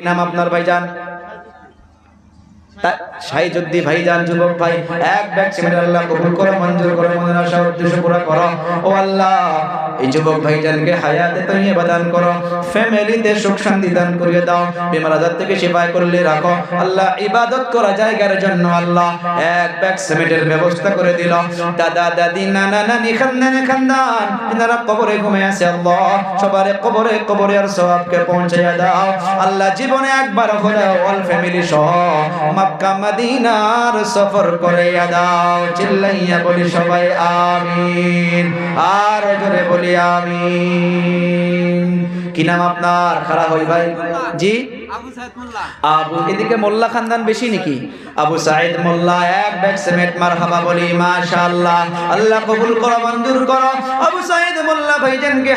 নাম আপনার ভাইজান? শাহিজুদ্দি ভাইজান ভাই এক ব্যাগ ও আল্লাহ এই যুবক ভাইজানকে হায়াতে করো, ফ্যামিলিতে সুখ শান্তি দান করিয়ে দাও বিমার আজাদ থেকে করলে রাখো। আল্লাহ ইবাদত করা জায়গার জন্য আল্লাহ এক ব্যাগ সিমেন্টের ব্যবস্থা করে দিল। দাদা, দাদি, নানা, নানি, খান্দান খান্দান কবরে ঘুমে আছে আল্লাহ কবরে কবরে আর পৌঁছাইয়া দাও। আল্লাহ জীবনে একবার অল ফ্যামিলি সহ মক্কা, মদিনার সফর করে দাও। চিল্লাইয়া বলি সবাই, আমিন। আর জোরে বলি আমিন। কি নাম আপনার? খারাপ হই ভাই। জি? আবু এদিকে মোল্লা খানদান বেশি নাকি? আবু সাইদ মোল্লা এক ব্যাগ সিমেন্ট, মারহাবা বলি, মাশাআল্লাহ। আল্লাহ কবুল করো, মঞ্জুর করো। আবু সাইদ মোল্লা ভাইজানকে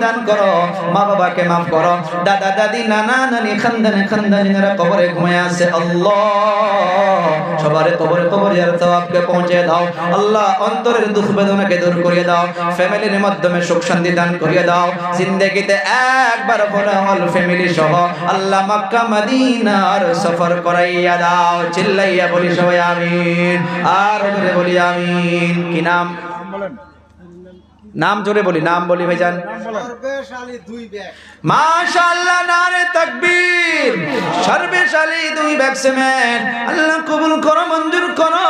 দান করো। মা বাবাকে maaf করো। দাদা, দাদি, নানা, নানি, খানদান খানদানিরা কবরে আছে। আল্লাহ, সবার কবরে সওয়াবকে পৌঁছে দাও। আল্লাহ, অন্তরের দুঃখ বেদনাকে দূর দাও। ফ্যামিলির মাধ্যমে সুখ শান্তি দান করিয়ে দাও। জিন্দেগিতে একবার বলে হল ফ্যামিলি সহ আল্লাহ মক্কা, মদিনার সফর করাইয়া দাও, চিল্লাইয়া বলি সবাই আমিন। আর বলি, আমিন। কি নাম? নাম জোরে বলি নাম বলি ভাইজান। মাশাআল্লাহ নারে তাকবীর। সর্বশালী দুই আল্লাহ কবুল করো মঞ্জুর করো।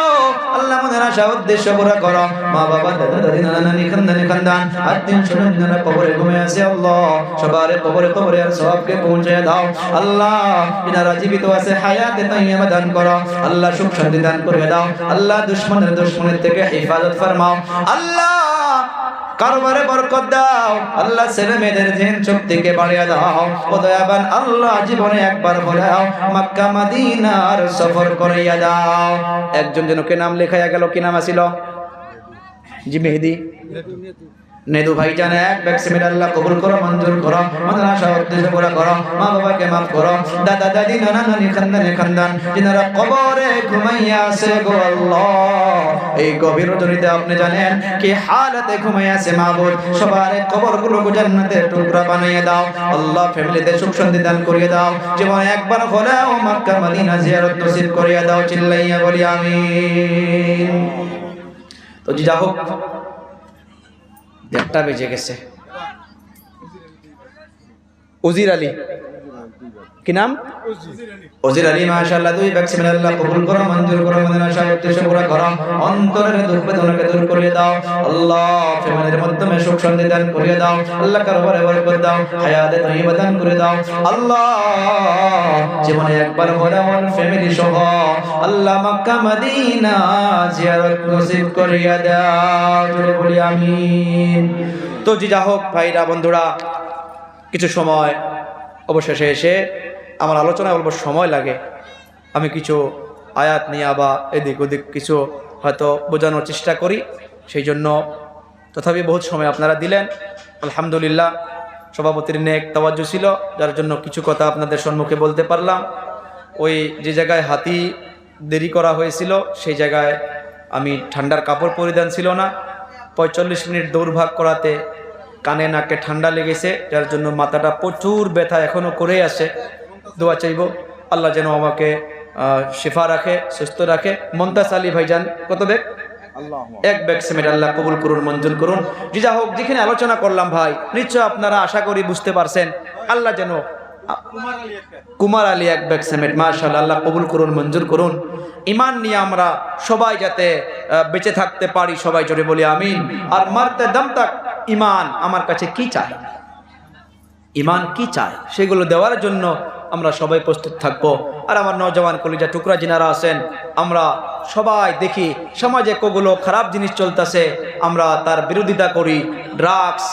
আল্লাহ মনের আশা উদ্দেশ্য পুরা করো। মা বাবা দাদা দাদি নানা নানি খানদানি খানদান। আত্মীয় স্বজন যারা কবরে ঘুমে আছে আল্লাহ। সবার কবরে কবরে আর সবকে পৌঁছে দাও। আল্লাহ যারা জীবিত আছে হায়াতে তাইয়্যিবা দান করো। আল্লাহ সুখ শান্তি দান করে দাও। আল্লাহ দুশমনের দুশমনের থেকে হেফাজত ফরমাও। আল্লাহ কারবারে বরকত দাও। আল্লাহ ছেলে মেয়েদের জেন শক্তিকে বাড়িয়ে দাও। ও দয়াবান আল্লাহ জীবনে একবার বলাও মক্কা, মদিনার সফর করাইয়া দাও। একজন যেন কে নাম লেখাইয়া গেল, কি নাম আসিল জি মেহেদি। নেদু ভাই জানে এক ব্যাগ সিমেন্ট আল্লাহ কবুল করো, মঞ্জুর করো আশা উদ্দেশ্য পুরা করো, মা বাবাকে মাফ করো। দাদা, দাদি নানা নানি, খানদানে, খানদান, যিনারা কবরে ঘুমাইয়া আছে গো আল্লাহ। এই গভীর রজনীতে আপনি জানেন কি হালতে ঘুমাইয়া আছে মাহবুব। সবার কবরগুলো জান্নাতের টুকরা বানিয়ে দাও। আল্লাহ ফ্যামিলিতে সুখ শান্তি দান করিয়ে দাও। জীবনে একবার হলেও মক্কা মদিনা জিয়ারত নসিব করিয়ে দাও, চিল্লাইয়া বলি আমিন। তো যা হোক দেড়টা বেজে গেছে। উজির আলী। কি নাম? ওজির আলী, মাশাআল্লাহ, দুই সিমেন্ট আল্লাহ কবুল করো মঞ্জুর করো পুরা করো অন্তরের দুঃখ বেদনাকে দূর করে দাও। আল্লাহ ফ্যামিলির মাধ্যমে সুখ শান্তি দান করে দাও। আল্লাহ কারবারে বরকত দাও, হায়াতে তৈয়বা দান করে দাও। আল্লাহ জীবনে একবার ফ্যামিলি সহ আল্লাহ মক্কা, মদিনা জিয়ারত নসিব করিয়া দাও। জোরে বলি, আমিন। তো জি যা হোক, ভাইরা, বন্ধুরা, কিছু সময় অবশেষে এসে আমার আলোচনায় অল্প সময় লাগে। আমি কিছু আয়াত নিয়ে বা এদিক ওদিক কিছু হয়তো বোঝানোর চেষ্টা করি। সেই জন্য তথাপি বহুত সময় আপনারা দিলেন। আলহামদুলিল্লাহ, সভাপতির নেক তাওয়াজ্জু ছিল, যার জন্য কিছু কথা আপনাদের সম্মুখে বলতে পারলাম। ওই যে জায়গায় হাতি দেরি করা হয়েছিল, সেই জায়গায় আমি ঠান্ডার কাপড় পরিধান ছিল না। পঁয়তাল্লিশ মিনিট দৌড়ভাগ করাতে কানে নাকে ঠান্ডা লেগেছে যার জন্য মাথাটা প্রচুর ব্যথা এখনও করে আসে দোয়া চাইব আল্লাহ যেন আমাকে শেফা রাখে সুস্থ রাখে। মন্তাস আলী ভাইজান কত বেগ এক ব্যাগ সিমেন্ট আল্লাহ কবুল করুন মঞ্জুর করুন। যে যা হোক যেখানে আলোচনা করলাম ভাই নিশ্চয় আপনারা আশা করি বুঝতে পারছেন। আল্লাহ যেন কুমার আলী এক ব্যাগ। সিমেন্ট মার্শাল আল্লাহ কবুল করুন মঞ্জুর করুন। ইমান নিয়ে আমরা সবাই যাতে বেঁচে থাকতে পারি সবাই জোরে বলি আমিন। আর মারতে দম তাক। ইমান আমার কাছে কি চায় ইমান কি চায় সেগুলো দেওয়ার জন্য আমরা সবাই প্রস্তুত থাকব। আর আমার নজওয়ান কলিজা টুকরা যিনারা আছেন, আমরা সবাই দেখি সমাজে কগুলো খারাপ জিনিস চলতেছে, আমরা তার বিরোধিতা করি। ড্রাগস,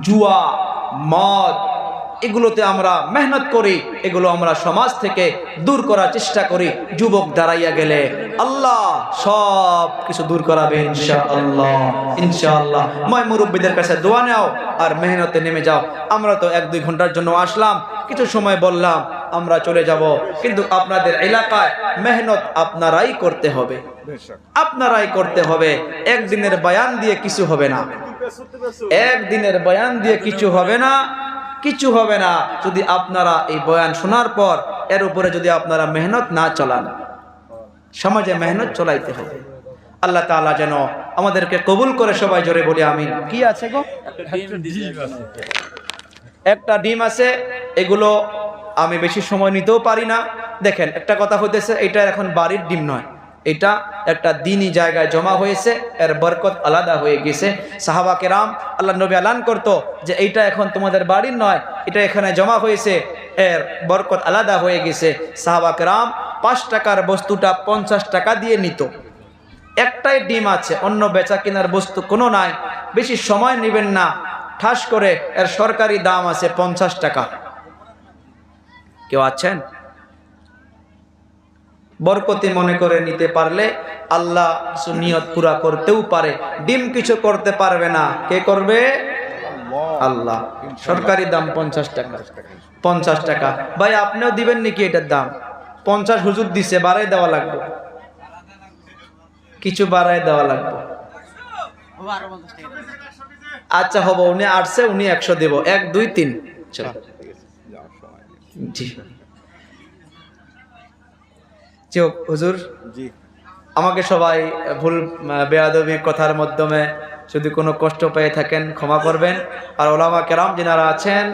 জুয়া, মদ এগুলোতে আমরা মেহনত করি, এগুলো আমরা সমাজ থেকে দূর করার চেষ্টা করি, যুবক দাঁড়াইয়া গেলে আল্লাহ সব কিছু দূর করাবে ইনশা আল্লাহ ইনশাআল্লাহ। ময় মুরব্বীদের কাছে দোয়া নাও আর মেহনতে নেমে যাও। আমরা তো এক দুই ঘণ্টার জন্য আসলাম, কিছু সময় বললাম, আমরা চলে যাব। কিন্তু আপনাদের এলাকায় মেহনত আপনারাই করতে হবে। আপনারাই করতে হবে। একদিনের বয়ান দিয়ে কিছু হবে না। একদিনের বয়ান দিয়ে কিছু হবে না। কিছু হবে না। যদি আপনারা এই বয়ান শোনার পর এর উপরে যদি আপনারা মেহনত না চলান, সমাজে মেহনত চলাইতে হবে। আল্লাহ তাআলা যেন আমাদেরকে কবুল করে সবাই জোরে বলি আমি কি আছে গো? একটা ডিম আছে, এগুলো আমি বেশি সময় নিতেও পারি না। দেখেন, একটা কথা হইতেছে, এটা এখন বাড়ির ডিম নয়। এটা একটা দিনই জায়গায় জমা হয়েছে, এর বরকত আলাদা হয়ে গেছে। সাহাবা কেরাম আল্লাহ নবী আলান করতো যে এইটা এখন তোমাদের বাড়ির নয়, এটা এখানে জমা হয়েছে, এর বরকত আলাদা হয়ে গেছে। সাহাবা কেরাম পাঁচ টাকার বস্তুটা পঞ্চাশ টাকা দিয়ে নিত। একটাই ডিম আছে, অন্য বেচা কেনার বস্তু কোনো নাই, বেশি সময় নেবেন না, ঠাস করে, এর সরকারি দাম আছে পঞ্চাশ টাকা। কেউ আছেন? বরকতি মনে করে নিতে পারলে আল্লাহ নিয়ত পুরা করতেও পারে। ডিম কিছু করতে পারবে না। কে করবে? আল্লাহ। সরকারি দাম পঞ্চাশ টাকা। পঞ্চাশ টাকা। ভাই, আপনিও দিবেন নাকি এটার দাম? পঞ্চাশ হুজুর দিছে, বাড়াই দেওয়া লাগবে। কিছু বাড়াই দেওয়া লাগবে। আচ্ছা হব, উনি আটছে উনি একশো দেব। এক, দুই, তিন। জি। জি হুজুর। জি। আমাকে সবাই ভুল বেয়াদবি কথার মাধ্যমে যদি কোনো কষ্ট পেয়ে থাকেন ক্ষমা করবেন। আর ওলামা কেরাম যেনারা আছেন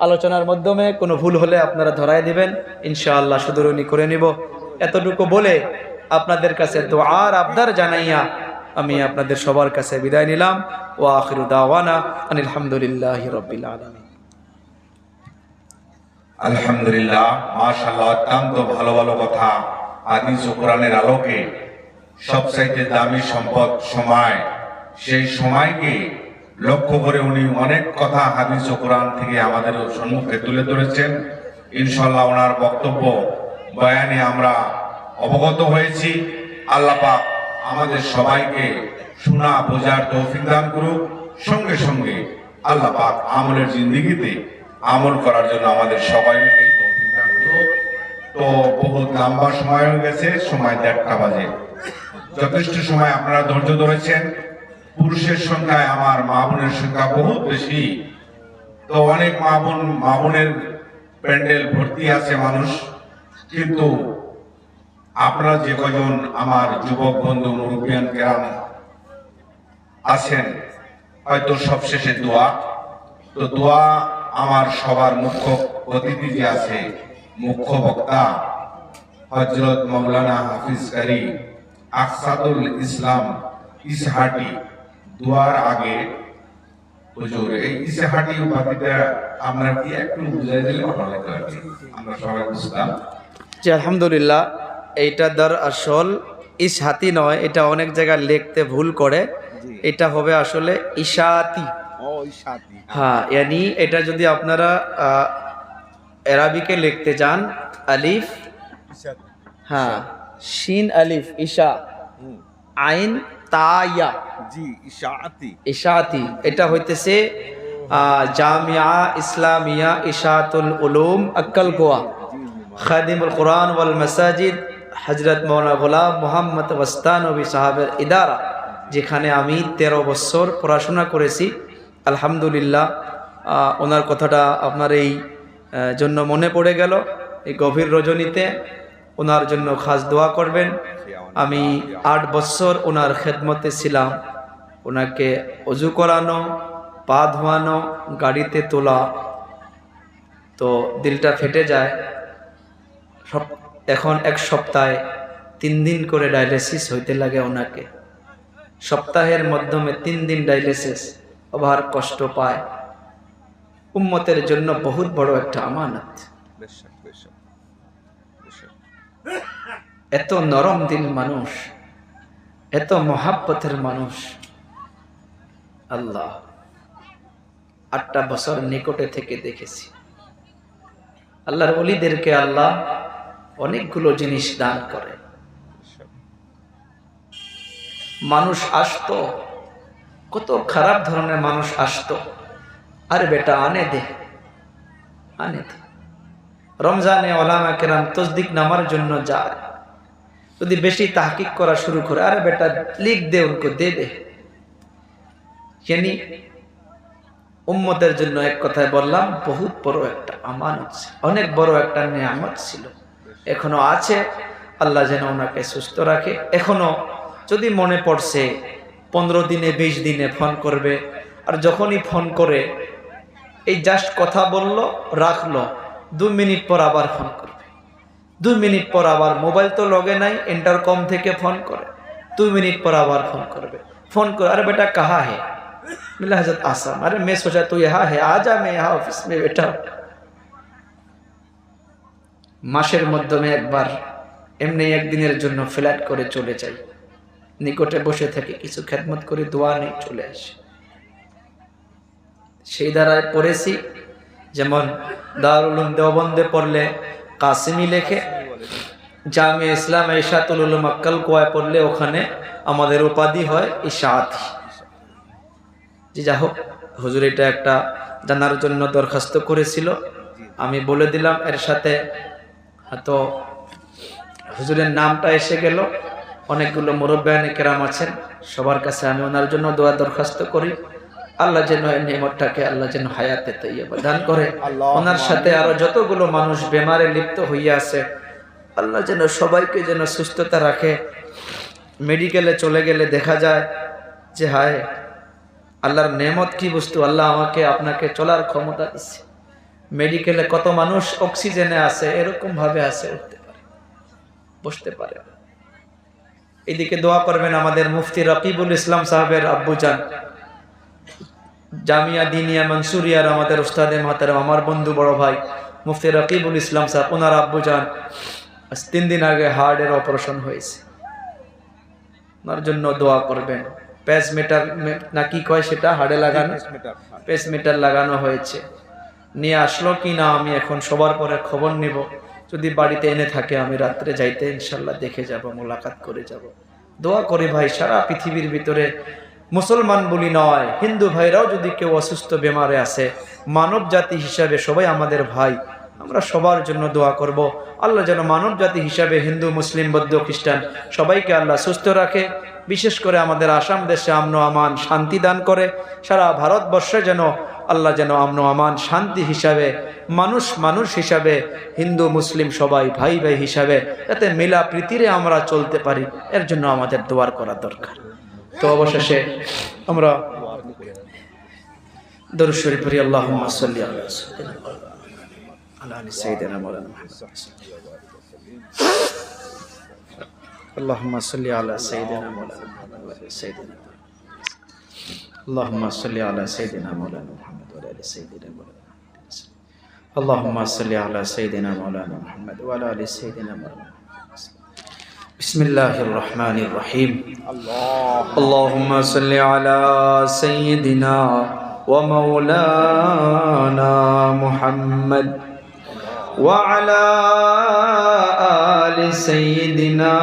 আলোচনার মাধ্যমে কোনো ভুল হলে আপনারা ধরাই দিবেন। ইনশাআল্লাহ সুদরুনি করে নিব। এতটুকু বলে আপনাদের কাছে দোয়ার আবদার জানাইয়া আমি আপনাদের সবার কাছে বিদায় নিলাম। ও আখিরু দাওয়ানা আলহামদুলিল্লাহ রবিল আলমী আলহামদুলিল্লাহ মাশাআল্লাহ অত্যন্ত ভালো ভালো কথা। হাদিস ও আলোকে সবচাইতে দামি সম্পদ সময়। সেই সময়কে লক্ষ্য করে উনি অনেক কথা হাদিস ও থেকে আমাদের সম্মুখে তুলে ধরেছেন। ইনশাল্লাহ ওনার বক্তব্য, বয়ানে আমরা অবগত হয়েছি। আল্লাহ পাক আমাদের সবাইকে শোনা, বোঝার তৌফিক দান করুক। সঙ্গে সঙ্গে আল্লাহ পাক আমলের জিন্দিগিতে আমল করার জন্য আমাদের সবাইকে তো বহুত লম্বা সময় হয়ে গেছে, সময় দেড়টা বাজে। যথেষ্ট সময় আপনারা ধৈর্য ধরেছেন। পুরুষের সংখ্যায় আমার মা বোনের সংখ্যা বহুত বেশি। তো অনেক মা বোন, মা বোনের প্যান্ডেল ভর্তি আছে মানুষ। কিন্তু আপনারা যে কজন আমার যুবক বন্ধু, মুরব্বিয়ান কেরাম আছেন, হয়তো সবশেষে দোয়া। তো দোয়া আমার সবার মুখ্য অতিথি যে আছে মুখ্য বক্তা হজরত মৌলানা হাফিজ কারি আকসাদুল ইসলাম ইসহাটি দোয়ার আগে। হুজুর এই ইসহাটি উপাধিটা আমরা কি একটু বুঝাই দিলে ভালো কি। আমরা সবাই বুঝতাম। জি আলহামদুলিল্লাহ এইটা দর আসল ইস হাতি নয় এটা অনেক জায়গায় লিখতে ভুল করে। এটা হবে আসলে ইশাতি। হ্যাঁ ইয়ানি এটা যদি আপনারা আহ, এরাবিকে লিখতে যান আলিফ হ্যাঁ শিন আলিফ ইশা আইন তায়া জি ইশাআতি ইশাতি এটা হইতেছে জামিয়া ইসলামিয়া ইশাতুল উলুম আক্কাল গোয়া। খাদিমুল কোরআন ওয়াল মাসাজিদ হজরত মৌলানা গোলাম মোহাম্মদ ওস্তানবী সাহাবের ইদারা যেখানে আমি তেরো বছর পড়াশোনা করেছি। আলহামদুলিল্লাহ ওনার কথাটা আপনার এই জন্য মনে পড়ে গেল এই গভীর রজনীতে ওনার জন্য খাস দোয়া করবেন। আমি আট বছর ওনার খেদমতে ছিলাম। ওনাকে অজু করানো, পা ধোয়ানো, গাড়িতে তোলা, তো দিলটা ফেটে যায়। সব এখন এক সপ্তাহে তিন দিন করে ডায়ালিসিস হইতে লাগে ওনাকে। সপ্তাহের মাধ্যমে তিন দিন ডায়ালিসিস ওভার কষ্ট পায়। উম্মতের জন্য বহুত বড় একটা আমানত। এত নরম দিল মানুষ এত মহাব্বতের মানুষ। আল্লাহ আটটা বছর নিকটে থেকে দেখেছি। আল্লাহর অলিদেরকে আল্লাহ অনেকগুলো জিনিস দান করে। মানুষ আসতো কত খারাপ ধরনের মানুষ আসতো। আরে বেটা, আনে দে। আনে দে। রমজানে ওলামা কেরাম তসদিক নামার জন্য যায়। যদি বেশি তাহকিক করা শুরু করে, আরে বেটা, লিখ দে উনকো দে দে। উম্মতের জন্য এক কথায় বললাম, বহুত বড় একটা আমানত অনেক বড় একটা নিয়ামত ছিল। এখনও আছে, আল্লাহ যেন ওনাকে সুস্থ রাখে। এখনও যদি মনে পড়ছে, পনেরো দিনে, বিশ দিনে ফোন করবে, আর যখনই ফোন করে এই জাস্ট কথা বলল রাখলো দু মিনিট পর আবার ফোন করবে দুই মিনিট পর আবার মোবাইল তো লগে নাই ইন্টারকম থেকে ফোন করে দুই মিনিট পর আবার ফোন করবে फोन कर अरे बेटा कहाँ है मिला हजरत आसम अरे मैं सोचा तू यहाँ है आ जा मैं यहाँ ऑफिस में बैठा हूं। মাসের মাধ্যমে একবার এমনি একদিনের জন্য ফ্ল্যাট করে চলে যাই নিকটে বসে থেকে কিছু খেদমত করে দোয়া নেই চলে আসে সেই দ্বারায় পড়েছি। যেমন দারুল উলুম দেওবন্দে পড়লে কাসিমি লেখে, জামে ইসলাম ইশাতুল উলুম আক্কাল কোয়ায় পড়লে ওখানে আমাদের উপাধি হয় ইশাআতি। যে যা হোক, হুজুর এটা একটা জানার জন্য দরখাস্ত করেছিল। আমি বলে দিলাম এর সাথে, হয়তো হুজুরের নামটা এসে গেল, অনেকগুলো মুরব্বায়নে কেরাম আছেন, সবার কাছে আমি ওনার জন্য দোয়া দরখাস্ত করি। আল্লাহ যেন এই নিয়মটাকে আল্লাহ যেন হায়াতে তৈয়বা দান করে। ওনার সাথে আরও যতগুলো মানুষ বেমারে লিপ্ত হইয়া আছে আল্লাহ যেন সবাইকে যেন সুস্থতা রাখে। মেডিকেলে চলে গেলে দেখা যায় যে হায় আল্লাহর নেমত কি বস্তু আল্লাহ আমাকে আপনাকে চলার ক্ষমতা দিচ্ছে। মেডিকেলে কত মানুষ অক্সিজেনে আছে এরকম ভাবে আছে উঠতে পারে বসতে পারে এদিকে দোয়া করবেন আমাদের মুফতি রকিবুল ইসলাম সাহেবের আব্বুজান জামিয়া দিনিয়া মনসুরিয়ার আমাদের উস্তাদে মাতারাম আমার বন্ধু বড় ভাই মুফতি রকিবুল ইসলাম সাহেব ওনার আব্বুজান আজ তিন দিন আগে হার্টের অপারেশন হয়েছে। ওনার জন্য দোয়া করবেন। প্যাস মেটার না কি কয় সেটা? হাড়ে লাগানো? পেস মিটার লাগানো হয়েছে। নিয়ে আসলো কি না আমি এখন সবার পরে খবর নিব। যদি বাড়িতে এনে থাকে আমি রাত্রে যাইতে ইনশাল্লাহ দেখে যাব মোলাকাত করে যাব। দোয়া করি ভাই সারা পৃথিবীর ভিতরে মুসলমান বলি নয়, হিন্দু ভাইরাও যদি কেউ অসুস্থ বেমারে আছে মানব জাতি হিসাবে সবাই আমাদের ভাই। আমরা সবার জন্য দোয়া করব। আল্লাহ যেন মানব জাতি হিসাবে হিন্দু, মুসলিম, বৌদ্ধ, খ্রিস্টান সবাইকে আল্লাহ সুস্থ রাখে। বিশেষ করে আমাদের আসাম দেশে আমন আমান শান্তি দান করে। সারা ভারতবর্ষে যেন আল্লাহ যেন আমন আমান শান্তি হিসাবে, মানুষ মানুষ হিসাবে, হিন্দু, মুসলিম সবাই ভাই ভাই হিসাবে, যাতে মিলা প্রীতিরে আমরা চলতে পারি। এর জন্য আমাদের দোয়ার করা দরকার। তো অবশেষে আমরা দরুদ শরীফ পড়ি আল্লাহুম্মা সাল্লি আলা সাইয়্যিদিনা আলা আলি সাইয়্যিদিনা মাওলানা মুহাম্মদ اللهم صل على سيدنا مولانا محمد وعلى سيدنا اللهم صل على سيدنا مولانا محمد وعلى ال سيدنا مولانا محمد اللهم صل على سيدنا مولانا محمد وعلى ال سيدنا مولانا محمد بسم الله الرحمن الرحيم. اللهم صل على سيدنا ومولانا محمد وعلى آل سيدنا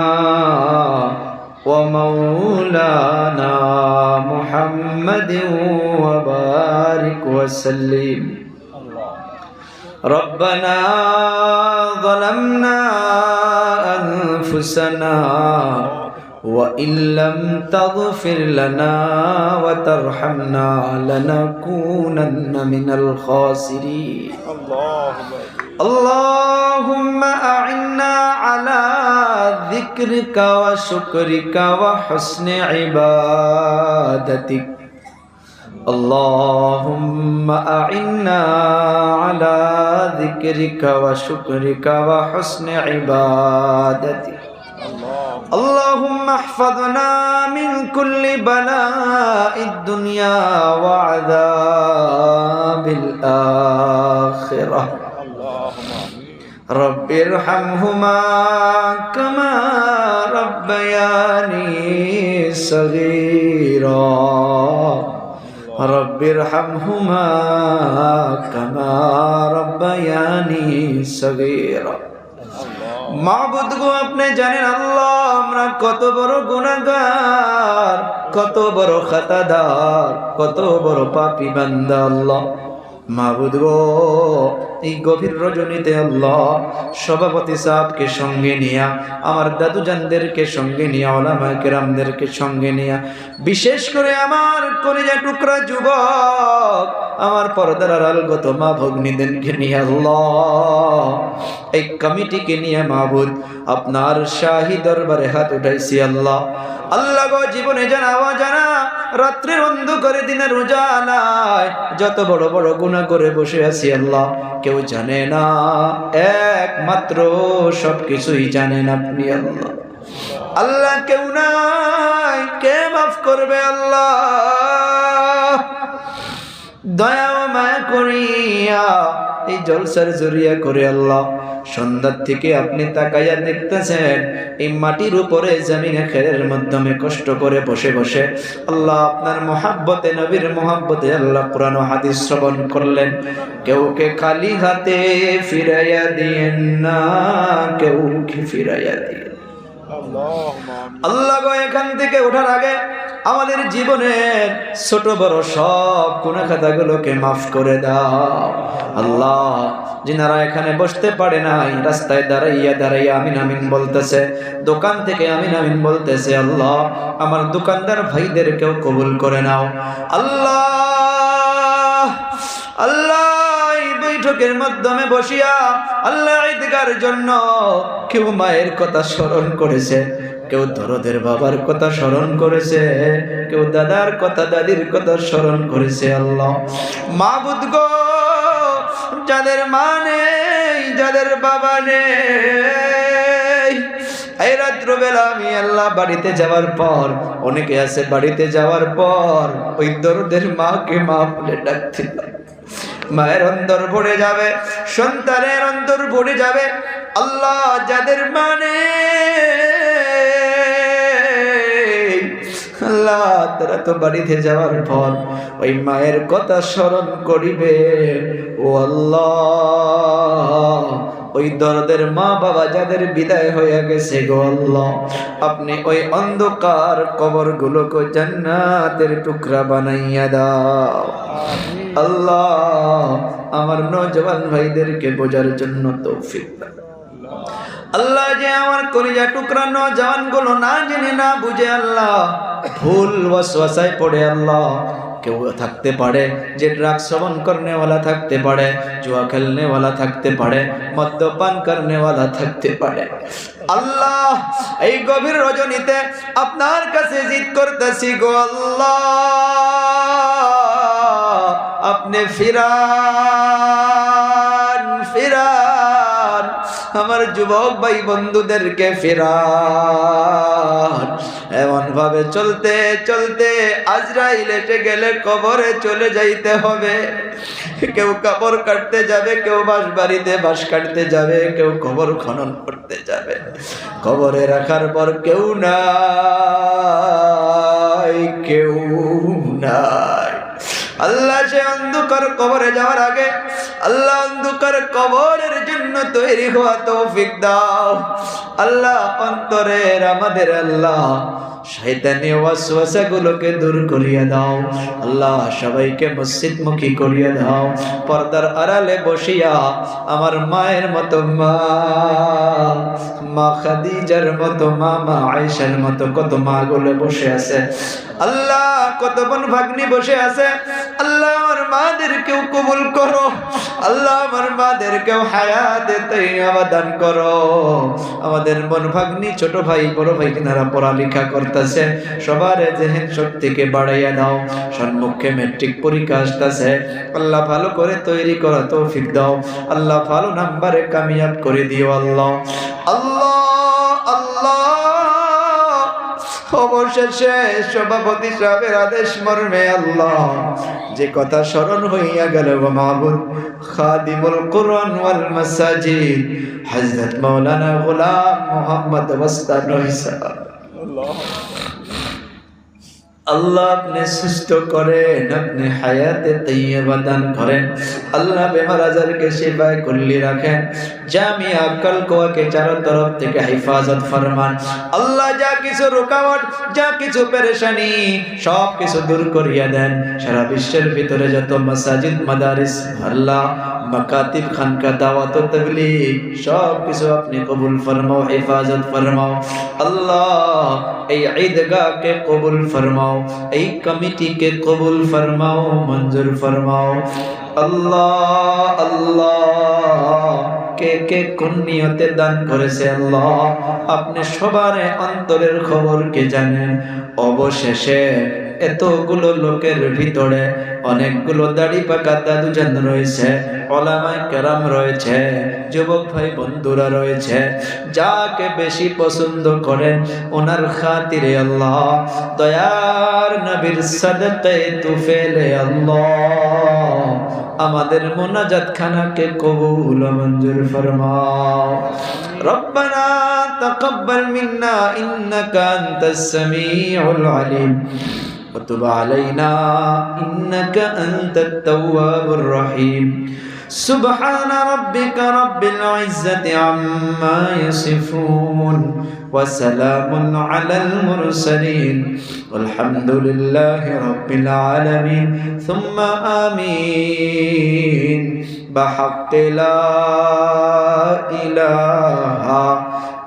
ومولانا محمد وبارك وسلم. ربنا ظلمنا أنفسنا وإن لم تغفر لنا وترحمنا لنكونن من الخاسرين اللهم أعنا على ذكرك وشكرك وحسن عبادتك اللهم أعنا على ذكرك وشكرك وحسن عبادتك اللهم احفظنا من كل بلاء الدنيا وعذاب الآخرة رب ارحمهما كما ربياني صغيرا رب ارحمهما كما ربياني صغيرا মাহবুদ গো আপনি জানেন আল্লাহ আমরা কত বড় গুনাহগার কত বড় খাতাদার কত বড় পাপী বান্দা আল্লাহ মাহবুদ গো গভীর রজনীতে সঙ্গে নিয়া, আমার সঙ্গে নিয়া সঙ্গে নিয়া, বিশেষ করে আমার কলিজা টুকরা যুবক, আমার পর্দার আড়ালগত মা ভগ্নীদেরকে নিয়ে আল্লাহ, এই কমিটিকে নিয়ে মাহবুদ আপনার শাহী দরবারে হাত উঠাইছি আল্লাহ। আল্লাহ গো জীবনে জানা জানা রাত্রের অন্ধকারে দিনের উজালায় যত বড় বড় গুণা করে বসে আছি আল্লাহ, কেউ জানে না, একমাত্র সব কিছুই জানেন আপনি আল্লাহ। আল্লাহ কেউ নাই, কে মাফ করবে আল্লাহ? দয়া মায়া করিয়া এই জলসার জরিয়া করে আল্লাহ সন্ধ্যার থেকে আপনি তাকাইয়া দেখতেছেন এই মাটির উপরে জমিনে খেরের মাধ্যমে কষ্ট করে বসে বসে আল্লাহ আপনার মোহাব্বতে নবীর মোহাব্বতে আল্লাহ পুরান হাদিস শ্রবণ করলেন। কেউ কে খালি হাতে ফিরাইয়া দিয়েন না কেউ কে ফিরাইয়া দিয়ে আল্লাহ গো এখান থেকে ওঠার আগে আমাদের জীবনের ছোট বড় সব গুণা খাতাগুলোকে মাফ করে দাও। আল্লাহ, যিনারা এখানে বসতে পারে নাই, রাস্তায় দাঁড়াইয়া দাঁড়াইয়া আমিন আমিন বলতেছে, দোকান থেকে আমিন আমিন বলতেছে, আল্লাহ, আমার দোকানদার ভাইদেরকেও কবুল করে নাও। আল্লাহ আল্লাহ বৈঠকের মাধ্যমে বসিয়া আল্লাহ ঈদগার জন্য কেউ মায়ের কথা স্মরণ করেছে। কেউ দরদের বাবার কথা স্মরণ করেছে, কেউ দাদার কথা, দাদির কথা স্মরণ করেছে আল্লাহ। মাবুদ গো, যাদের মা নেই যাদের বাবা নেই। এই রাত্রবেলা আমি আল্লাহ বাড়িতে যাওয়ার পর, অনেকে আছে বাড়িতে যাওয়ার পর, ওই দরদের মাকে মা বলে ডাকছিল। মায়ের অন্তর ভরে যাবে, সন্তানের অন্তর ভরে যাবে। আল্লাহ যাদের মানে আল্লাহ তারা তো বাড়িতে যাওয়ার পর ওই মায়ের কথা স্মরণ করিবে। ও আল্লাহ ওই দরদের মা বাবা যাদের বিদায় হয়ে গেছে গো আল্লাহ আপনি ওই অন্ধকার কবরগুলোকে জান্নাতের টুকরা বানাইয়া দাও। আল্লাহ আমার নজওয়ান ভাইদেরকে বোঝার জন্য তৌফিক দাও। আল্লাহ। যে আমার কলিজা টুকরা নজওয়ানগুলো না জেনে না বুঝে আল্লাহ ভুল ওয়াসওয়াসায় পড়ে আল্লাহ। কেউ থাকতে পারে, যে ড্রাগ সেবন করনেওয়ালা থাকতে পারে, জুয়া খেলনেওয়ালা থাকতে পারে, মদ্যপান করনেওয়ালা থাকতে পারে। আল্লাহ, এই গভীর রজনীতে আপনার কাছে জিত করতেছি গো আল্লাহ। আপনি ফিরা আমার যুবক ভাই বন্ধুদেরকে ফেরান। এমন ভাবে চলতে চলতে আজরাইল এসে গেলে কবরে চলে যাইতে হবে। কেউ কবর কাটতে যাবে, কেউ বাঁশ বাড়িতে বাস কাটতে যাবে, কেউ কবর খনন করতে যাবে। কবরে রাখার পর কেউ নাই কেউ নাই। আল্লাহ সে অন্ধকার কবরে যাওয়ার আগে আল্লাহ অন্ধকার কবরের জন্য তৈরি হওয়া তৌফিক দাও। আল্লাহ অন্তরের আমাদের আল্লাহ শয়তানি গুলোকে দূর করিয়ে দাও। আল্লাহ সবাইকে মসজিদ মুখী করিয়ে দাও। পর্দার আড়ালে বসিয়া আমার মায়ের মতো মা মা খাদিজার মতো মা মা আয়েশার মতো কত মা গুলো বসে আছে। আল্লাহ কত বোন ভাগ্নি বসে আছে? আল্লাহ আমার মাদেরকেও কবুল করো। আল্লাহ আমার মাদেরকেও হায়াতে দান করো। আমাদের বোন ভাগ্নি, ছোট ভাই, বড় ভাই কিনারা পড়ালেখা করতেছে, সবার জেহেন শক্তিকে বাড়াইয়া দাও। সম্মুখে মেট্রিক পরীক্ষা আসতেছে। আল্লাহ ভালো করে তৈরি করা তৌফিক দাও। আল্লাহ ভালো নাম্বারে কামিয়াব করে দিও আল্লাহ। আল্লাহ অবশেষে সভাপতি সাহেবের আদেশ মর্মে আল্লাহ। যে কথা স্মরণ হইয়া গেল গো মাহবুব খাদিমুল কোরআন ওয়াল মাসাজিদ, হযরত মাওলানা গোলাম মোহাম্মদ ওয়াস্তানহি সাহেব আল্লাহ আপনি সুস্থ করেন, আপনি হায়াতে তৈয়বা দান করেন। আল্লাহ বেমার আজারকে সেবায় করলি রাখেন। জামিয়া কলকোয়াকে চারো তরফ থেকে হেফাজত ফরমান। আল্লাহ যা কিছু রুকাওয়াট, যা কিছু পেরেশানি, সব কিছু দূর করিয়া দেন। সারা বিশ্বের ভিতরে যত মাসাজিদ, মাদারিস আল্লাহ মাকাতিব, খানকা, দাওয়াত ও তাবলীগ, সব কিছু আপনি কবুল ফরমাও, হেফাজত ফরমাও। আল্লাহ, এই ঈদগাহকে কবুল ফরমাও, এই কমিটিকে কবুল ফরমাও, মঞ্জুর ফরমাও। আল্লাহ আল্লাহ। কে কে কোন দান করেছে আল্লাহ? আপনি সবার অন্তরের খবর কে জানেন। অবশেষে এতগুলো লোকের ভিতরে অনেকগুলো দাড়ি পাকা দাদুজান রয়েছে ওলামায় কেরাম রয়েছে যুবক ভাই বন্ধুরা রয়েছে যাকে বেশি পছন্দ করেন ওনার খাতিরে আল্লাহ দয়ার নবীর সদকে তুফেলে আল্লাহ আমাদের মোনাজাত খানাকে কবুল ও মঞ্জুর ফরমাও ربنا تقبل منا إنك أنت السميع العليم وتب علينا إنك أنت التواب الرحيم سبحان ربك رب العزة عما يصفون وسلام على المرسلين والحمد لله رب العالمين ثم آمين بحق لا إله